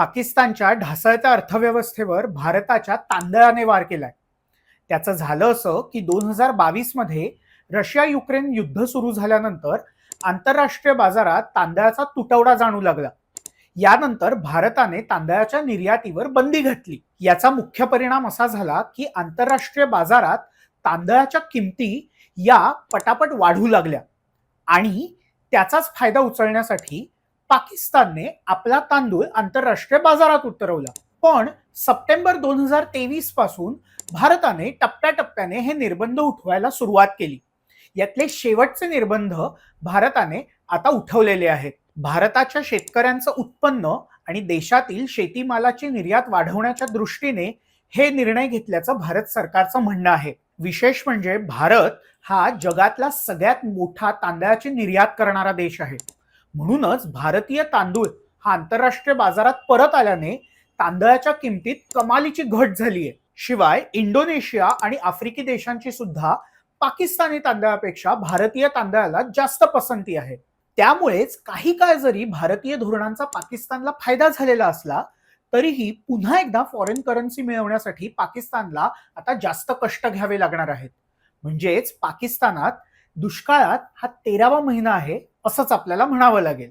पाकिस्तानच्या ढासळत्या अर्थव्यवस्थेवर भारताच्या तांदळाने वार केलाय. त्याचं झालं असं की दोन हजार बावीसमध्ये रशिया युक्रेन युद्ध सुरू झाल्यानंतर आंतरराष्ट्रीय बाजारात तांदळाचा तुटवडा जाणू लागला. यानंतर भारताने तांदळाच्या निर्यातीवर बंदी घातली. याचा मुख्य परिणाम असा झाला की आंतरराष्ट्रीय बाजारात तांदळाच्या किमती या पटापट वाढू लागल्या. आणि त्याचाच फायदा उचलण्यासाठी पाकिस्तानने आपला तांदूळ आंतरराष्ट्रीय बाजारात उतरवला. पण सप्टेंबर दोन हजार तेवीसपासून भारताने टप्प्याटप्प्याने हे निर्बंध उठवायला सुरुवात केली. यातले शेवटचे निर्बंध भारताने आता उठवलेले आहेत. भारताच्या शेतकऱ्यांचं उत्पन्न आणि देशातील शेतीमालाची निर्यात वाढवण्याच्या दृष्टीने हे निर्णय घेतल्याचं भारत सरकारचं म्हणणं आहे. विशेष म्हणजे भारत हा जगातला सगळ्यात मोठा तांदळाची निर्यात करणारा देश आहे. म्हणूनच भारतीय तांदूळ हा आंतरराष्ट्रीय बाजारात परत आल्याने तांदळाच्या किमतीत कमालीची घट झाली आहे शिवाय इंडोनेशिया आणि आफ्रिकी देशांची सुद्धा पाकिस्तानी तांदळापेक्षा भारतीय तांदळाला जास्त पसंती आहे. त्यामुळेच काही काळ जरी भारतीय धोरणांचा पाकिस्तानला फायदा झालेला असला तरीही पुन्हा एकदा फॉरेन करन्सी मिळवण्यासाठी पाकिस्तानला आता जास्त कष्ट घ्यावे लागणार आहेत. म्हणजेच पाकिस्तानात दुष्काळात हा तेरावा महिना आहे असंच आपल्याला म्हणावं लागेल.